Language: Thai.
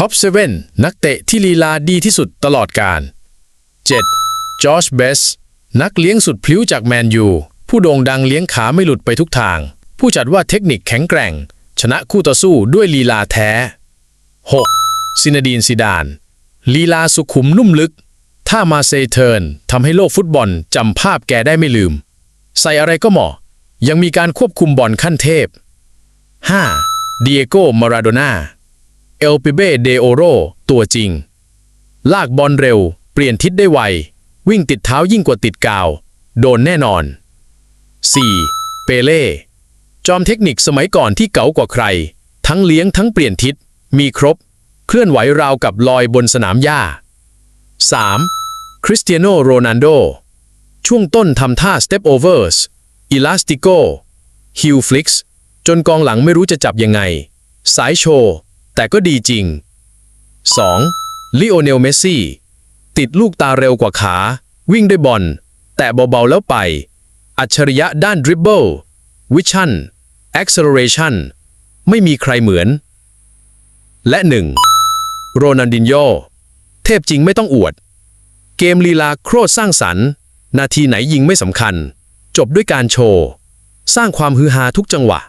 ท็อป 7 นักเตะที่ลีลาดีที่สุดตลอดกาล 7. จอร์จเบส นักเลี้ยงสุดพลิ้วจากแมนยู ผู้โด่งดังเลี้ยงขาไม่หลุดไปทุกทาง ผู้จัดว่าเทคนิคแข็งแกร่ง ชนะคู่ต่อสู้ด้วยลีลาแท้ 6. ซินาดีนซิดาน ลีลาสุขุมนุ่มลึก ถ้ามาเซเทิร์นทำให้โลกฟุตบอลจำภาพแกได้ไม่ลืม ใส่อะไรก็เหมาะ ยังมีการควบคุมบอลขั้นเทพ 5. เดิเอโกมาราโดนา เอลปิเบเดโอโรตัวจริง ลากบอลเร็ว เปลี่ยนทิศได้ไว วิ่งติดเท้ายิ่งกว่าติดกาว โดนแน่นอน 4. เปเล่ จอมเทคนิคสมัยก่อนที่เก๋ากว่าใคร ทั้งเลี้ยงทั้งเปลี่ยนทิศ มีครบ เคลื่อนไหวราวกับลอยบนสนามหญ้า 3. คริสเตียโนโรนัลโด ช่วงต้นทำท่า Step Overs Elastico Heel Flicks จนกองหลังไม่รู้จะจับยังไง สายโชว์ แต่ก็ดีจริง 2. ลิโอเนลเมสซี่ ติดลูกตาเร็วกว่าขา วิ่งด้วยบอล แต่เบาๆแล้วไป อัจฉริยะด้านดริบเบิลวิชั่น acceleration ไม่มีใครเหมือน และหนึ่งโรนัลดินโยเทพจริงไม่ต้องอวด เกมลีลาโครสร้างสรรค์ นาทีไหนยิงไม่สำคัญ จบด้วยการโชว์ สร้างความฮือฮาทุกจังหวะ